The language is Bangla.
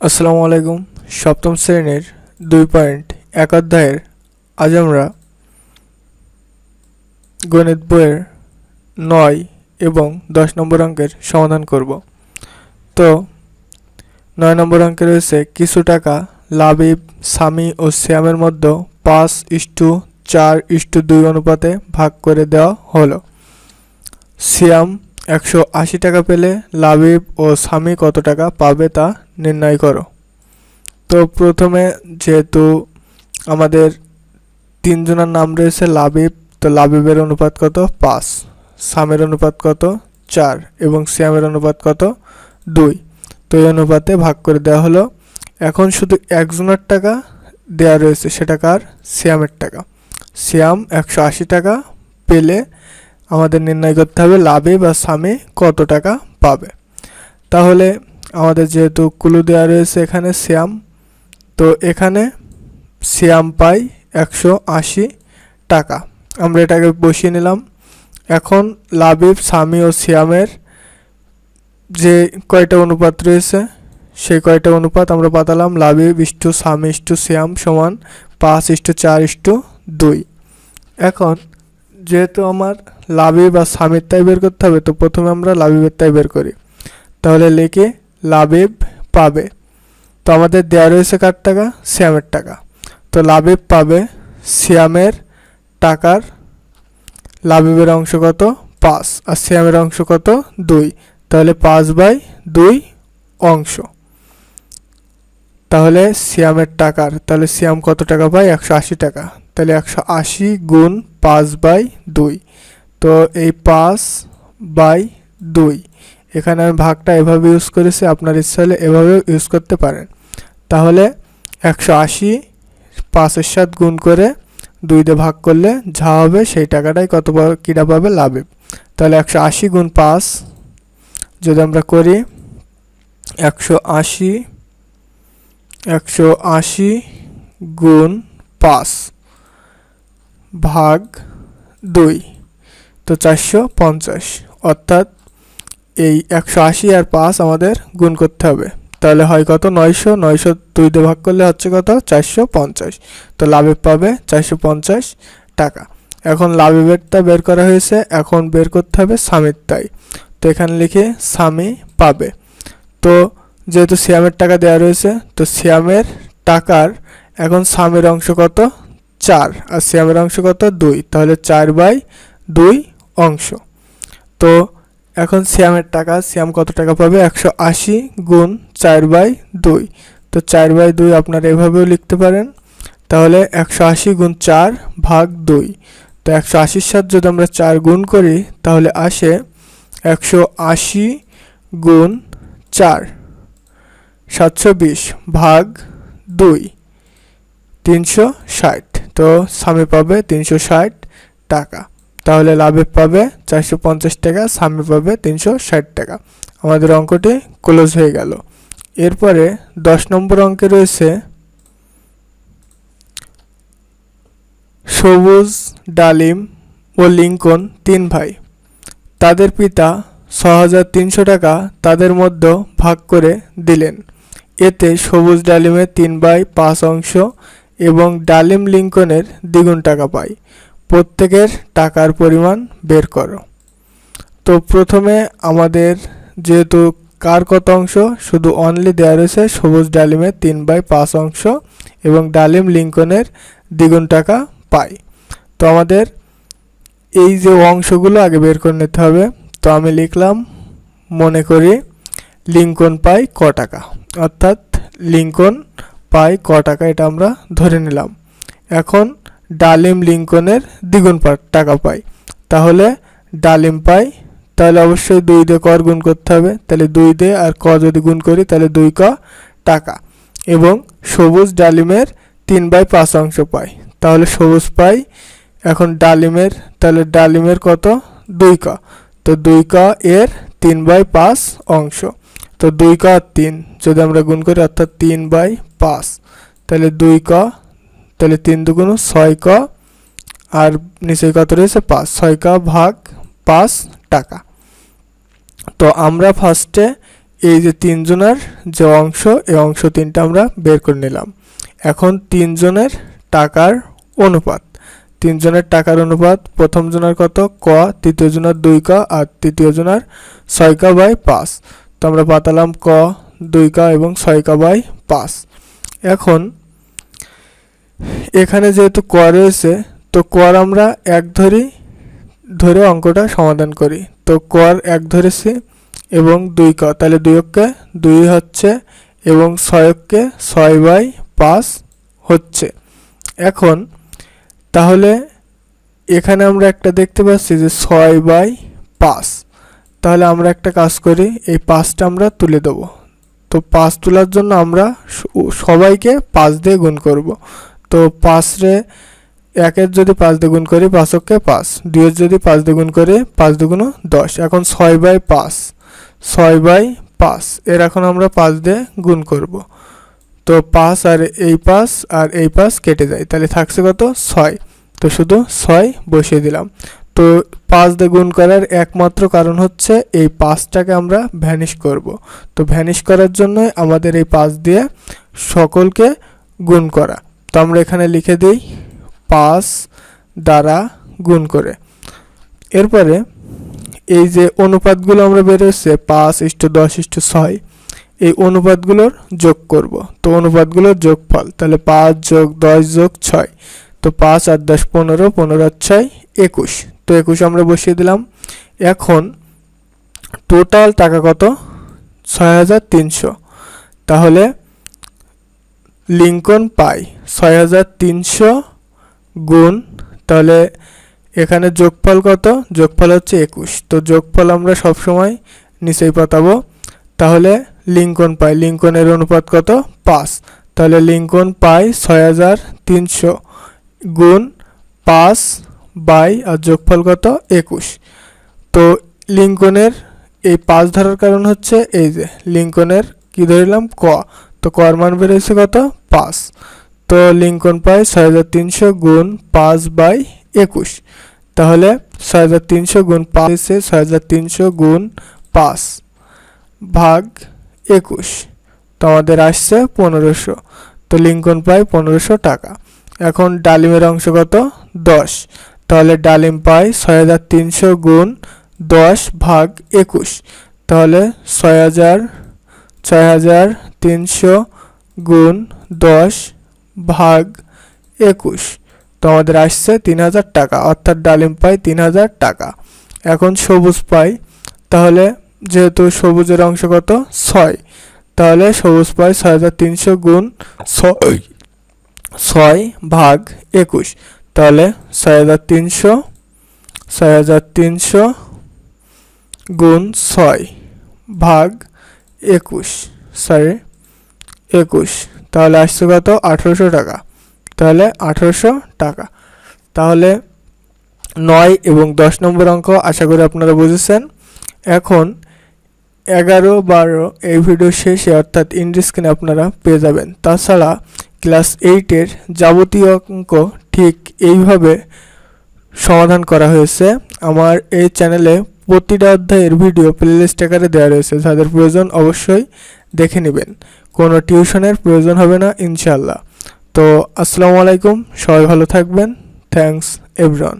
আসসালামু আলাইকুম। সপ্তম শ্রেণির দুই পয়েন্ট এক অধ্যায়ের আজ আমরা গণিত বইয়ের নয় এবং দশ নম্বর অঙ্কের সমাধান করব। তো, নয় নম্বর অঙ্কে রয়েছে, কিছু টাকা লাবিব সামি ও শ্যামের মধ্যে পাঁচ ইস্টু চার ইস্টু দুই অনুপাতে ভাগ করে দেওয়া হলো। শ্যাম একশো আশি টাকা পেলে লাবিব ও স্বামী কত টাকা পাবে তা নির্ণয় করো। তো প্রথমে যেহেতু আমাদের তিনজনের নাম রয়েছে লাবিব, তো লাবিবের অনুপাত কত? পাঁচ। স্বামীর অনুপাত কত? চার। এবং শ্যামের অনুপাত কত? দুই। তো এই অনুপাতে ভাগ করে দেওয়া হলো। এখন শুধু একজনের টাকা দেওয়া রয়েছে, সেটা কার? শ্যামের টাকা। শ্যাম একশো আশি টাকা পেলে আমাদের নির্ণয় করতে হবে লাভে বা সামে কত টাকা পাবে। তাহলে আমাদের যেহেতু কুলু দেওয়া রয়েছে এখানে শ্যাম, তো এখানে শ্যাম পাই একশো আশি টাকা। আমরা এটাকে বসিয়ে নিলাম। এখন লাবিব স্বামী ও শ্যামের যে কয়টা অনুপাত রয়েছে সেই কয়টা অনুপাত আমরা পাতালাম লাবিব ইস্টু স্বামী ইস্টু শ্যাম সমান পাঁচ ইস্টু চার ইস্টু দুই। এখন যেহেতু আমার লাভে বা স্বামীর তাই বের করতে হবে, তো প্রথমে আমরা লাবিবের তাই বের করি। তাহলে লিখে লাবিব পাবে। তো আমাদের দেওয়া রয়েছে কার টাকা? শ্যামের টাকা। তো লাবিব পাবে শ্যামের টাকার লাবিবের অংশ কত? পাঁচ। আর শ্যামের অংশ কত? দুই। তাহলে পাঁচ বাই দুই অংশ। তাহলে শ্যামের টাকার। তাহলে শ্যাম কত টাকা পায়? একশো আশি টাকা। তাহলে একশো আশি গুণ পাঁচ বাই দুই। তো এই পাঁচ বাই দুই, এখানে আমি ভাগটা এভাবে ইউজ করেছি, আপনার ইচ্ছা হলে এভাবেও ইউজ করতে পারেন। তাহলে একশো আশি পাঁচের সাত গুণ করে দুই দিয়ে ভাগ করলে যা হবে সেই টাকাটাই কত কীটা পাবে? লাভে। তাহলে একশো আশি গুণ পাঁচ, যদি আমরা করি একশো আশি একশো আশি গুণ পাঁচ, ভাগ দুই। তো চারশো পঞ্চাশ। অর্থাৎ এই একশো আশি আর পাঁচ আমাদের গুণ করতে হবে। তাহলে হয় কত? নয়শো। নয়শো দুই দিয়ে ভাগ করলে হচ্ছে কত? চারশো পঞ্চাশ। তো লাভে পাবে চারশো পঞ্চাশ টাকা। এখন লাভেরটা বের করা হয়েছে। এখন বের করতে হবে স্বামীর তাই। তো এখানে লিখে স্বামী পাবে। তো যেহেতু শ্যামের টাকা দেওয়া রয়েছে, তো শ্যামের টাকার এখন স্বামীর অংশ কত? চার। আর শ্যামের অংশ কত? দুই। তাহলে চার বাই দুই অংশ। তো এখন শ্যামের টাকা শ্যাম কত টাকা পাবে? একশো আশি গুণ চার বাই দুই। তো চার বাই দুই আপনারা এভাবেও লিখতে পারেন। তাহলে একশো আশি গুণ চার ভাগ দুই। তো একশো আশির সাথে যদি আমরা চার গুণ করি, তাহলে আসে একশো আশি গুণ চার। সাতশো বিশ ভাগ দুই, তিনশো ষাট। তো স্বামী পাবে তিনশো ষাট টাকা। তাহলে লাভে পাবে চারশো পঞ্চাশ টাকা স্বামী পাবে তিনশো ষাট টাকা। আমাদের অঙ্কটি ক্লোজ হয়ে গেল। এরপরে দশ নম্বর অঙ্কে রয়েছে সবুজ, ডালিম ও লিঙ্কন তিন ভাই। তাদের পিতা ছ হাজার তিনশো টাকা তাদের মধ্যে ভাগ করে দিলেন। এতে সবুজ, ডালিমের তিন বাই পাঁচ অংশ এবং ডালিম, লিঙ্কনের দ্বিগুণ টাকা পায়। প্রত্যেকের টাকার পরিমাণ বের করো। তো প্রথমে আমাদের যেহেতু কার কত অংশ? শুধু অনলি দেওয়া রয়েছে সবুজ ডালিমের তিন বাই পাঁচ অংশ এবং ডালিম লিঙ্কনের দ্বিগুণ টাকা পায় তো আমাদের এই যে অংশগুলো আগে বের করে নিতে হবে। তো আমি লিখলাম, মনে করি লিঙ্কন পাই ক টাকা। অর্থাৎ লিঙ্কন পাই ক টাকা, এটা আমরা ধরে নিলাম। এখন ডালিম লিঙ্কনের দ্বিগুণ টাকা পাই তাহলে ডালিম পাই, তাহলে অবশ্যই দুই দিয়ে কর গুণ করতে হবে। তাহলে দুই দিয়ে আর ক যদি গুণ করি, তাহলে দুই ক টাকা। এবং সবুজ ডালিমের তিন বাই পাঁচ অংশ পাই তাহলে সবুজ পাই, এখন ডালিমের, তাহলে ডালিমের কত? দুই ক। তো দুই ক এর তিন বাই পাঁচ অংশ। তো দুই ক আর তিন, যদি আমরা গুণ করি, অর্থাৎ তিন বাই পাঁচ। তাহলে দুই ক তাহলে তিন দুগুণ ছয় ক, আর নিচে কত রয়েছে? পাঁচ। ছয় ক ভাগ পাঁচ টাকা। তো আমরা ফার্স্টে এই যে তিনজনের যে অংশ, এই অংশ তিনটা আমরা বের করে নিলাম। এখন তিনজনের টাকার অনুপাত। তিনজনের টাকার অনুপাত, প্রথম জনের কত? ক, তৃতীয় জনের দুই ক, আর তৃতীয় জনের ছয় ক বাই পাঁচ। তো আমরা পাতালাম ক, দুই ক এবং ছয় ক বাই পাঁচ। এখন এখানে যেহেতু ক রয়েছে, তো কর আমরা এক ধরি, ধরে অঙ্কটা সমাধান করি। তো কর এক ধরেছি এবং দুই ক, তাহলে দুইকে দুই হচ্ছে এবং ছয়কে ছয় বাই পাঁচ হচ্ছে। এখন, তাহলে এখানে আমরা একটা দেখতে পাচ্ছি যে ছয় বাই পাঁচ। তাহলে আমরা একটা কাজ করি, এই পাঁচটা আমরা তুলে দেব। তো পাঁচ তোলার জন্য আমরা সবাইকে পাঁচ দিয়ে গুণ করব। তো পাঁচ রে, একের যদি পাঁচ দিয়ে গুণ করি পাঁচককে পাঁচ। দুইয়ের যদি পাঁচ দিয়ে গুণ করি, পাঁচ দুগুণ দশ। এখন ছয় বাই পাঁচ। ছয় বাই পাঁচ। এর এখন আমরা পাঁচ দিয়ে গুণ করব। তো পাঁচ আর এই পাঁচ আর এই পাঁচ কেটে যায়। তাহলে থাকছে কত? ছয়। তো শুধু ছয় বসিয়ে দিলাম। তো পাঁচ দিয়ে গুণ করার একমাত্র কারণ হচ্ছে এই পাঁচটাকে আমরা ভ্যানিশ করব। তো ভ্যানিশ করার জন্য আমাদের এই পাঁচ দিয়ে সকলকে গুণ করা। তো আমরা এখানে লিখে দিই পাঁচ দ্বারা গুণ করে। এরপরে এই যে অনুপাতগুলো আমরা বেরোচ্ছে পাঁচ ইস্টু দশ ইস্টু ছয়, এই অনুপাতগুলোর যোগ করব। তো অনুপাতগুলোর যোগফল, তাহলে পাঁচ যোগ দশ যোগ ছয়, তো পাঁচ আর দশ পনেরো পনেরো আর ছয় একুশ। তো একুশ আমরা বসিয়ে দিলাম। এখন টোটাল টাকা কত? ছয় হাজার তিনশো। তাহলে লিঙ্কন পাই। ছয় হাজার তিনশো গুণ, তাহলে এখানে যোগফল কত? যোগফল হচ্ছে একুশ। তো যোগফল আমরা সবসময় নিচেই পাতাবো। তাহলে লিঙ্কন পাই। লিঙ্কনের অনুপাত কত? পাঁচ। তাহলে লিঙ্কন পাই ছয় হাজার তিনশো গুণ পাঁচ বাই, আর যোগফল কত? একুশ। তো লিঙ্কনের এই পাঁচ ধরার কারণ হচ্ছে এই যে, লিঙ্কনের কি ধরলাম? ক। তো কর মান বেরোচ্ছে কত? পাঁচ। তো লিঙ্কন পাই ছয় হাজার তিনশো গুণ পাঁচ বাই একুশ। তাহলে ছয় হাজার তিনশো গুণ পাঁচ এসে ছয় হাজার তিনশো গুণ পাঁচ ভাগ একুশ। তো আমাদের আসছে পনেরোশো। তো লিঙ্কন পাই পনেরোশো টাকা। এখন ডালিমের অংশ কত? দশ। তাহলে ডালিম পাই ছয় হাজার তিনশো গুণ দশ ভাগ একুশ। তাহলে ছয় হাজার ছয় হাজার তিনশো গুণ দশ ভাগ একুশ। তো আমাদের আসছে তিন হাজার টাকা, অর্থাৎ ডালিম পাই তিন হাজার টাকা। এখন সবুজ পাই, তাহলে যেহেতু সবুজের অংশ কত? ছয়। তাহলে সবুজ পাই ছয় হাজার তিনশো গুণ ছয় ছয় ভাগ একুশ। তাহলে ছয় হাজার তিনশো ছয় হাজার তিনশো গুণ ছয় ভাগ একুশ। সরি একুশ। তাহলে আসছে কত? আঠেরোশো টাকা। তাহলে আঠেরোশো টাকা। তাহলে নয় এবং দশ নম্বর অঙ্ক আশা করি আপনারা বুঝেছেন। এখন এগারো বারো এই ভিডিও শেষে অর্থাৎ ইন্ডি স্ক্রিনে আপনারা পেয়ে যাবেন। তাছাড়া ক্লাস এইটের যাবতীয় অঙ্ক ঠিক এইভাবে সমাধান করা হয়েছে। আমার এই চ্যানেলে প্রতিটা অধ্যায়ের ভিডিও প্লেলিস্ট আকারে দেওয়া রয়েছে। যাদের প্রয়োজন অবশ্যই দেখে নেবেন। কোনো টিউশনের প্রয়োজন হবে না ইনশাল্লাহ তো আসসালামু আলাইকুম সবাই ভালো থাকবেন। Thanks everyone